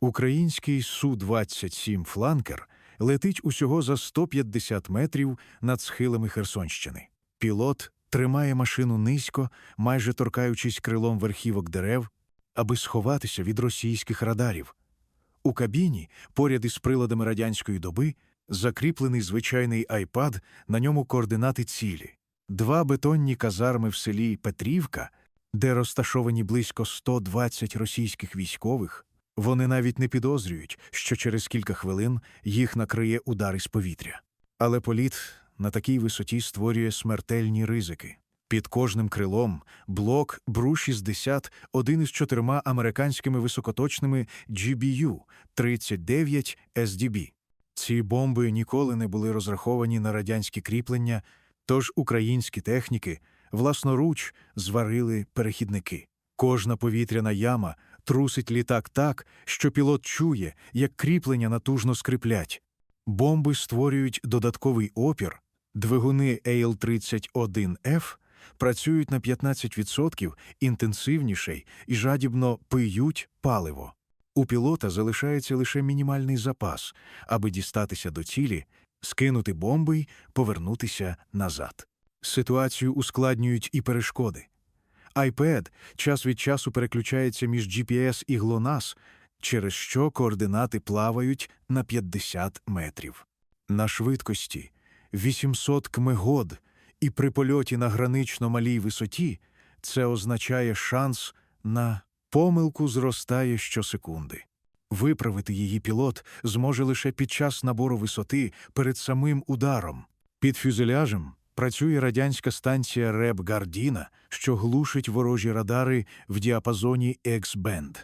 Український Су-27 фланкер летить усього за 150 метрів над схилами Херсонщини. Пілот тримає машину низько, майже торкаючись крилом верхівок дерев, аби сховатися від російських радарів. У кабіні, поряд із приладами радянської доби, закріплений звичайний айпад, на ньому координати цілі. Два бетонні казарми в селі Петрівка, де розташовані близько 120 російських військових, вони навіть не підозрюють, що через кілька хвилин їх накриє удар із повітря. Але політ на такій висоті створює смертельні ризики. Під кожним крилом блок Бру-60 один із чотирма американськими високоточними GBU-39 SDB. Ці бомби ніколи не були розраховані на радянські кріплення, тож українські техніки власноруч зварили перехідники. Кожна повітряна яма трусить літак так, що пілот чує, як кріплення натужно скриплять. Бомби створюють додатковий опір, двигуни АЛ-31Ф працюють на 15% інтенсивніше і жадібно пиють паливо. У пілота залишається лише мінімальний запас, аби дістатися до цілі, скинути бомби й повернутися назад. Ситуацію ускладнюють і перешкоди. iPad час від часу переключається між GPS і GLONASS, через що координати плавають на 50 метрів. На швидкості 800 кмегод і при польоті на гранично малій висоті це означає шанс на помилку зростає щосекунди. Виправити її пілот зможе лише під час набору висоти перед самим ударом. Під фюзеляжем працює радянська станція РЕБ Гардіна, що глушить ворожі радари в діапазоні X-Band.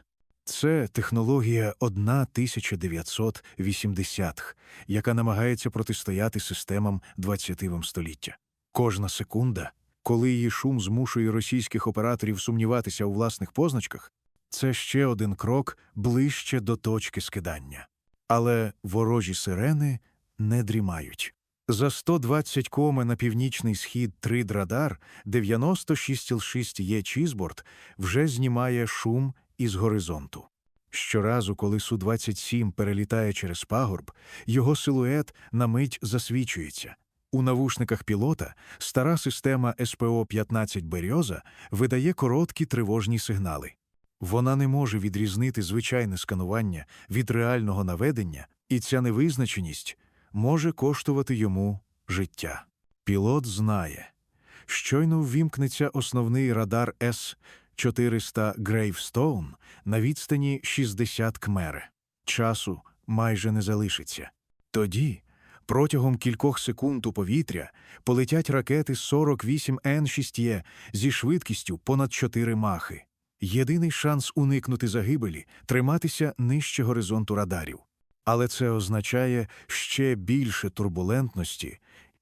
Це технологія 1980-х, яка намагається протистояти системам ХХ століття. Кожна секунда, коли її шум змушує російських операторів сумніватися у власних позначках, це ще один крок ближче до точки скидання. Але ворожі сирени не дрімають. За 120 коми на північний схід Тридрадар 96,6 є Чізборд вже знімає шум із горизонту. Щоразу, коли Су-27 перелітає через пагорб, його силует на мить засвічується. У навушниках пілота стара система СПО-15 Берйоза видає короткі тривожні сигнали. Вона не може відрізнити звичайне сканування від реального наведення, і ця невизначеність може коштувати йому життя. Пілот знає, щойно ввімкнеться основний радар С-400 Грейвстоун на відстані 60 кмере. Часу майже не залишиться. Тоді, протягом кількох секунд у повітря, полетять ракети 48 Н-6Е зі швидкістю понад 4 махи. Єдиний шанс уникнути загибелі триматися нижче горизонту радарів. Але це означає ще більше турбулентності,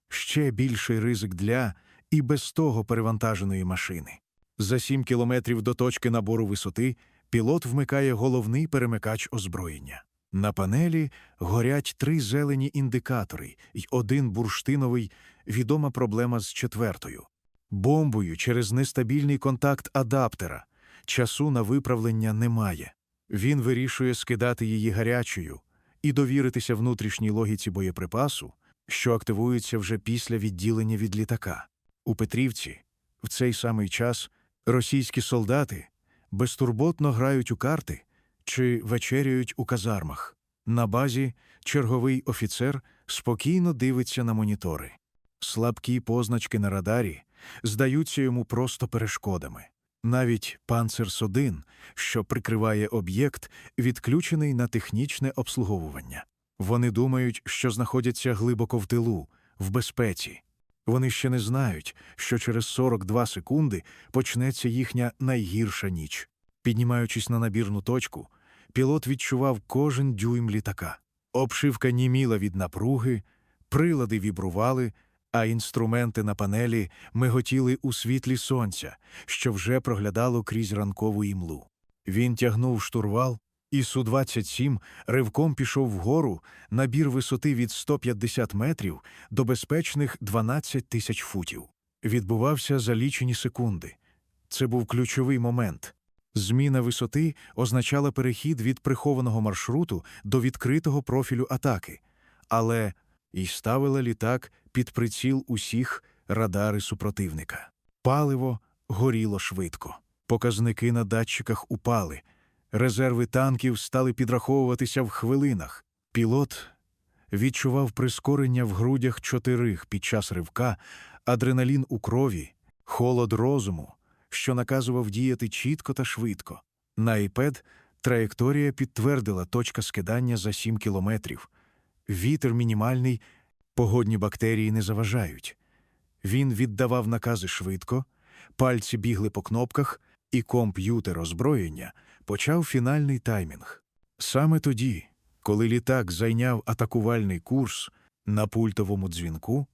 ще більший ризик для і без того перевантаженої машини. За сім кілометрів до точки набору висоти пілот вмикає головний перемикач озброєння. На панелі горять три зелені індикатори й один бурштиновий, відома проблема з четвертою. Бомбою через нестабільний контакт адаптера. Часу на виправлення немає. Він вирішує скидати її гарячою і довіритися внутрішній логіці боєприпасу, що активується вже після відділення від літака. У Петрівці в цей самий час російські солдати безтурботно грають у карти чи вечеряють у казармах. На базі черговий офіцер спокійно дивиться на монітори. Слабкі позначки на радарі здаються йому просто перешкодами. Навіть «Панцерс-1», що прикриває об'єкт, відключений на технічне обслуговування. Вони думають, що знаходяться глибоко в тилу, в безпеці. Вони ще не знають, що через 42 секунди почнеться їхня найгірша ніч. Піднімаючись на набірну точку, пілот відчував кожен дюйм літака. Обшивка німіла від напруги, прилади вібрували, а інструменти на панелі миготіли у світлі сонця, що вже проглядало крізь ранкову імлу. Він тягнув штурвал, і Су-27 ривком пішов вгору набір висоти від 150 метрів до безпечних 12 тисяч футів. Відбувався за лічені секунди. Це був ключовий момент. Зміна висоти означала перехід від прихованого маршруту до відкритого профілю атаки, але і ставила літак під приціл усіх радари супротивника. Паливо горіло швидко. Показники на датчиках упали. Резерви танків стали підраховуватися в хвилинах. Пілот відчував прискорення в грудях чотирих під час ривка, адреналін у крові, холод розуму, що наказував діяти чітко та швидко. На iPad траєкторія підтвердила точка скидання за 7 кілометрів. Вітер мінімальний, погодні бактерії не заважають. Він віддавав накази швидко, пальці бігли по кнопках, і комп'ютер озброєння почав фінальний таймінг. Саме тоді, коли літак зайняв атакувальний курс на пультовому дзвінку,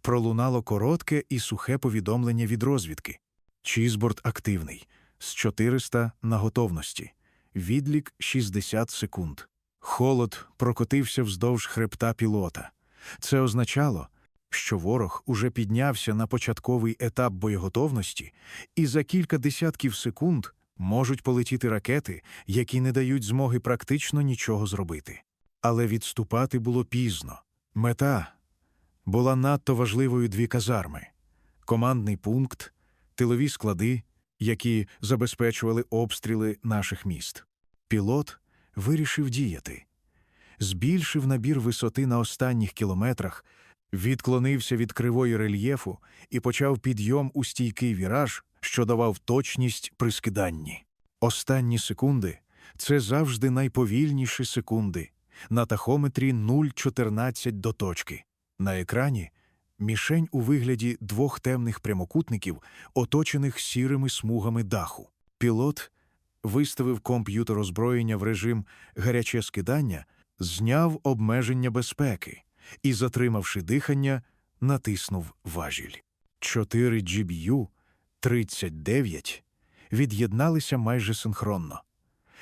пролунало коротке і сухе повідомлення від розвідки. Чізборд активний, з 400 на готовності. Відлік 60 секунд. Холод прокотився вздовж хребта пілота. Це означало, що ворог уже піднявся на початковий етап боєготовності, і за кілька десятків секунд можуть полетіти ракети, які не дають змоги практично нічого зробити. Але відступати було пізно. Мета була надто важливою дві казарми: командний пункт, тилові склади, які забезпечували обстріли наших міст. Пілот вирішив діяти. Збільшив набір висоти на останніх кілометрах, відклонився від кривої рельєфу і почав підйом у стійкий віраж, що давав точність при скиданні. Останні секунди це завжди найповільніші секунди. На тахометрі 0,14 до точки. На екрані мішень у вигляді двох темних прямокутників, оточених сірими смугами даху. Пілот виставив комп'ютер озброєння в режим гаряче скидання, зняв обмеження безпеки і, затримавши дихання, натиснув важіль. 4 GBU 39 від'єдналися майже синхронно.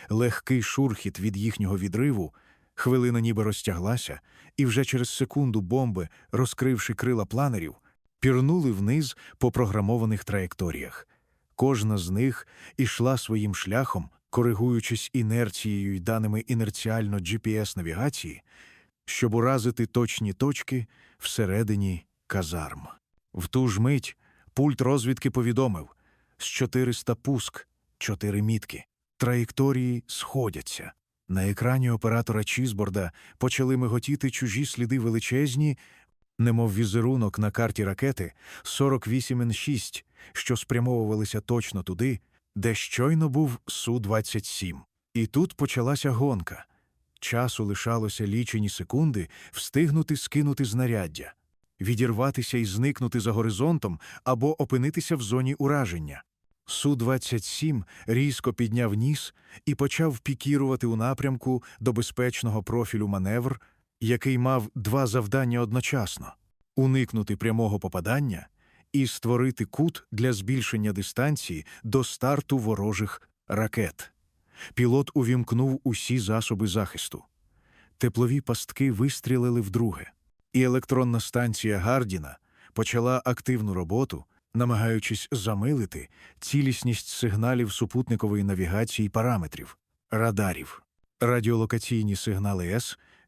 Легкий шурхіт від їхнього відриву, хвилина ніби розтяглася, і вже через секунду бомби, розкривши крила планерів, пірнули вниз по програмованих траєкторіях. Кожна з них ішла своїм шляхом, коригуючись інерцією й даними інерціально GPS-навігації, щоб уразити точні точки всередині казарм. В ту ж мить пульт розвідки повідомив з 400 пуск, 4 мітки. Траєкторії сходяться. На екрані оператора Чізборда почали миготіти чужі сліди величезні, немов візерунок на карті ракети 48Н6, що спрямовувалися точно туди, де щойно був Су-27. І тут почалася гонка. Часу лишалося лічені секунди встигнути скинути знаряддя, відірватися і зникнути за горизонтом або опинитися в зоні ураження. Су-27 різко підняв ніс і почав пікірувати у напрямку до безпечного профілю маневр, який мав два завдання одночасно уникнути прямого попадання і створити кут для збільшення дистанції до старту ворожих ракет. Пілот увімкнув усі засоби захисту. Теплові пастки вистрілили вдруге, і електронна станція Гардіна почала активну роботу, намагаючись замилити цілісність сигналів супутникової навігації параметрів, радарів. Радіолокаційні сигнали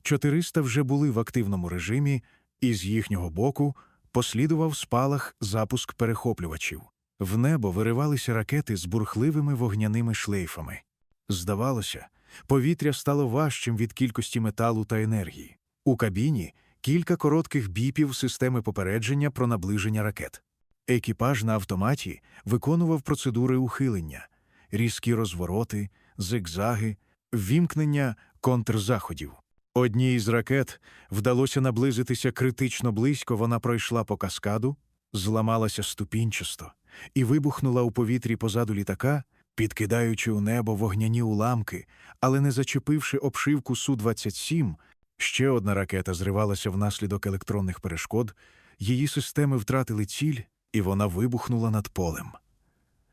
С-400 вже були в активному режимі, і з їхнього боку послідував спалах запуск перехоплювачів. В небо виривалися ракети з бурхливими вогняними шлейфами. Здавалося, повітря стало важчим від кількості металу та енергії. У кабіні кілька коротких біпів системи попередження про наближення ракет. Екіпаж на автоматі виконував процедури ухилення, різкі розвороти, зигзаги, ввімкнення контрзаходів. Одній із ракет вдалося наблизитися критично близько, вона пройшла по каскаду, зламалася ступінчасто і вибухнула у повітрі позаду літака, підкидаючи у небо вогняні уламки, але не зачепивши обшивку Су-27, ще одна ракета зривалася внаслідок електронних перешкод, її системи втратили ціль, і вона вибухнула над полем.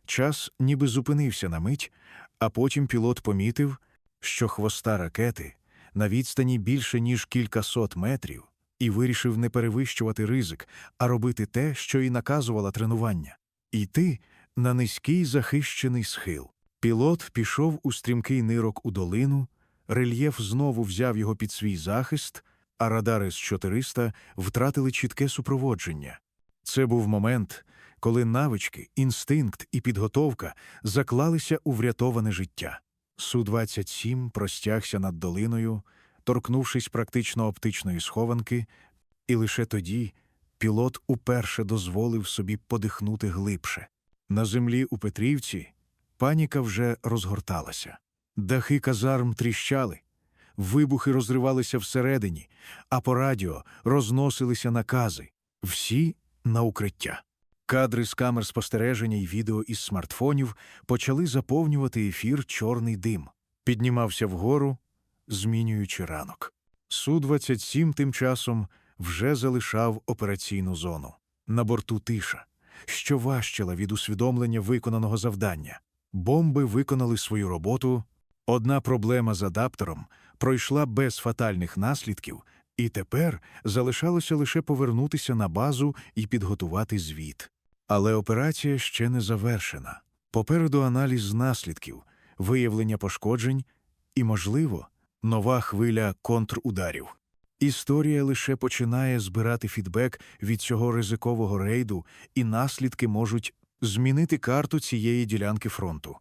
Час ніби зупинився на мить, а потім пілот помітив, що хвоста ракети на відстані більше ніж кількасот метрів, і вирішив не перевищувати ризик, а робити те, що і наказувала тренування йти на низький захищений схил. Пілот пішов у стрімкий нирок у долину, рельєф знову взяв його під свій захист, а радари з 400 втратили чітке супроводження. Це був момент, коли навички, інстинкт і підготовка заклалися у врятоване життя. Су-27 простягся над долиною, торкнувшись практично оптичної схованки, і лише тоді пілот уперше дозволив собі подихнути глибше. На землі у Петрівці паніка вже розгорталася. Дахи казарм тріщали, вибухи розривалися всередині, а по радіо розносилися накази всі на укриття. Кадри з камер спостереження й відео із смартфонів почали заповнювати ефір чорний дим, піднімався вгору, змінюючи ранок. Су-27 тим часом вже залишав операційну зону. На борту тиша, що важчила від усвідомлення виконаного завдання. Бомби виконали свою роботу. Одна проблема з адаптером пройшла без фатальних наслідків, і тепер залишалося лише повернутися на базу і підготувати звіт. Але операція ще не завершена. Попереду аналіз наслідків, виявлення пошкоджень і, можливо, нова хвиля контрударів. Історія лише починає збирати фідбек від цього ризикового рейду, і наслідки можуть змінити карту цієї ділянки фронту.